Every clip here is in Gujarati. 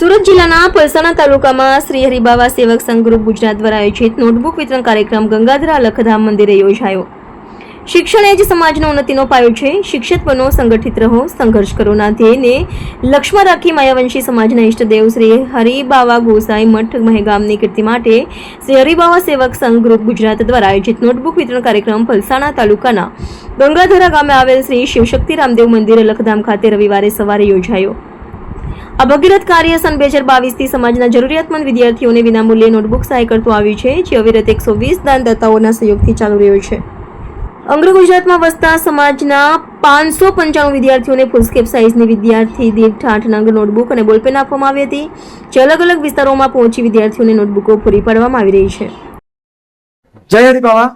સુરત જિલ્લાના પલસાણા તાલુકામાં શ્રી હરિબાવા સેવક સંઘ ગ્રુપ ગુજરાત દ્વારા આયોજિત નોટબુક વિતરણ કાર્યક્રમ ગંગાધરા લખધામ મંદિરે યોજાયો. શિક્ષણ એ જ સમાજનો ઉન્નતિનો પાયો છે. શિક્ષિત બનો, સંગઠિત રહો, સંઘર્ષ કરોના ધ્યેયને લક્ષ્યમાં રાખી માયાવંશી સમાજના ઇષ્ટદેવ શ્રી હરિબાવા ગોસાઈ મઠ મહેગામની કીર્તિ માટે શ્રી હરિબાવા સેવક સંઘ ગ્રુપ ગુજરાત દ્વારા આયોજિત નોટબુક વિતરણ કાર્યક્રમ પલસાણા તાલુકાના ગંગાધરા ગામે આવેલ શ્રી શિવશક્તિ રામદેવ મંદિર લખધામ ખાતે રવિવારે સવારે યોજાયો. આ ભગીરથ કાર્ય સન બે હજાર બાવીસથી સમાજના જરૂરિયાતમંદ વિદ્યાર્થીઓને વિનામૂલ્યે નોટબુક સહાય કરતું આવ્યું છે, જે અવિરત એકસો વીસ દાનદાતાઓના સહયોગથી ચાલુ રહ્યો છે. અંગ્ર ગુજરાતમાં વસતા સમાજના પાંચસો પંચાણું વિદ્યાર્થીઓને ફૂલસ્કેપ સાઇઝની વિદ્યાર્થી દીઠ આઠ નંગ નોટબુક અને બોલપેન આપવામાં આવી હતી, જે અલગ અલગ વિસ્તારોમાં પહોંચી વિદ્યાર્થીઓને નોટબુકો પૂરી પાડવામાં આવી રહી છે. જય હરિભાવા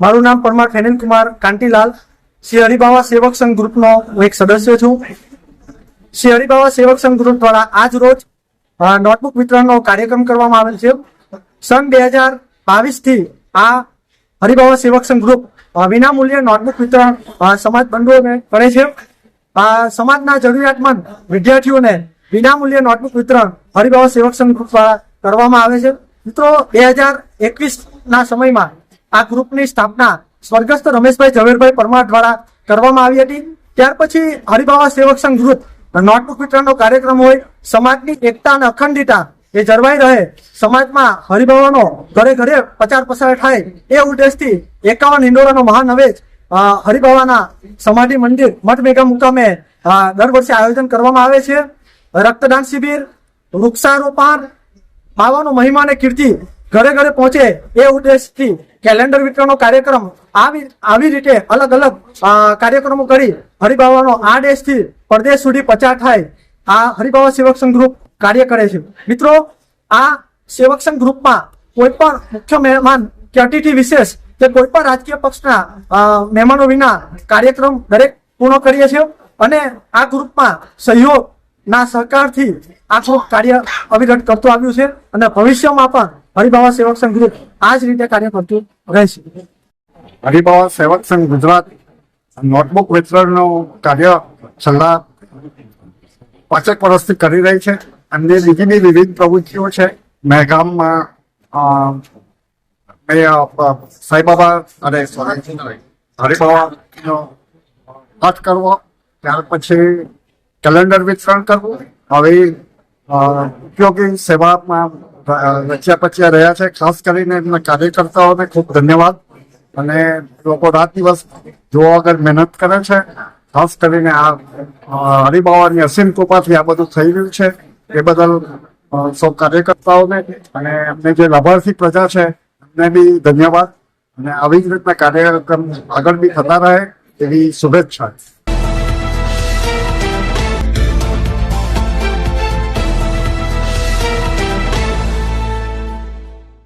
મારું નામ પરમાર ફેનિલ કુમાર કાંટીલાલ. શ્રી હરિભાવા સેવક સંઘ ગ્રુપનો એક સદસ્ય છું. શ્રી હરિબાવા સેવક સંઘ ગ્રુપ દ્વારા આજ રોજ નોટબુક વિતરણનો કાર્યક્રમ કરવામાં આવેલ છે. સન બે હજાર બાવીસથી આ હરિબાવા સેવક સંઘ ગ્રુપ વિનામૂલ્ય નોટબુક વિતરણ સમાજ બંધુઓને કરે છે. સમાજના જરૂરિયાતમંદ વિદ્યાર્થીઓને વિનામૂલ્યે નોટબુક વિતરણ હરિબાવા સેવક સંઘ ગ્રુપ દ્વારા કરવામાં આવે છે. મિત્રો, બે હજાર એકવીસ ના સમયમાં આ ગ્રુપની સ્થાપના સ્વર્ગસ્થ રમેશભાઈ ઝવેરભાઈ પરમાર દ્વારા કરવામાં આવી હતી. ત્યાર પછી હરિભાવા સેવક સંઘ ગ્રુપ નોટબુક વિતરણનો કાર્યક્રમ હોય સમાજની એકતા અને અખંડિતા એ જળવાઈ રહે સમાજમાં હરિબાવાનો ઘરે ઘરે પ્રચાર પ્રસાર થાય એ ઉદ્દેશથી એકાવન હિંડોળાનો મહાનવેજ અ, હરિબાવાના સમાધિ મંદિર મઠ મેગા મુકામે દર વર્ષે આયોજન કરવામાં આવે છે. રક્તદાન શિબિર વૃક્ષારોપણ પાવાનો મહિમા અને કીર્તિ ઘરે ઘરે પહોંચે એ ઉદ્દેશથી કેલેન્ડર વિતરણનો કાર્યક્રમ આવી આવી રીતે અલગ અલગ કાર્યક્રમો કરી હરિભાવાનો આ દેશથી પરદેશ સુધી પ્રચાર થાય. આ હરિભાવા સેવક સંઘ ગ્રુપ કાર્ય કરે છે. મિત્રો, આ સેવક સંઘ ગ્રુપમાં કોઈ પણ મુખ્ય મહેમાન કે અતિથિ વિશેષ કે કોઈ પણ રાજકીય પક્ષના મહેમાનો વિના કાર્યક્રમ દરેક પૂર્ણ કરીએ છીએ અને આ ગ્રુપમાં સહયોગ ના સહકારથી આખો કાર્ય અવિરત કરતું આવ્યું છે અને ભવિષ્યમાં પણ હરિબાવા સેવક સંઘ આ જ રીતે કાર્ય કરતું રહેશે હરિભાવા સેવક સંઘ ગુજરાત નોટબુક વિતરણનું કાર્ય છેલ્લા પાંચેક વર્ષથી કરી રહી છે. અને બીજી બી વિવિધ પ્રવૃત્તિઓ છે. મહેગામમાં સાંઈબાબા અને હરિભાવાનો પાઠ કરવો, ત્યાર પછી કેલેન્ડર વિતરણ કરવું. હવે ઉપયોગી સેવામાં રચ્યા પચ્યા રહ્યા છે. ખાસ કરીને એમના કાર્યકર્તાઓને ખૂબ ધન્યવાદ. અને લોકો રાત દિવસ જોવા વગર મહેનત કરે છે. ખાસ કરીને આ હરિબાવાની અસીમ કૃપાથી આ બધું થઈ રહ્યું છે. એ બદલ સૌ કાર્યકર્તાઓને અને એમને જે લાભાર્થી પ્રજા છે, એમને બી ધન્યવાદ. અને આવી જ રીતના કાર્યક્રમ આગળ બી થતા રહે એવી શુભેચ્છા.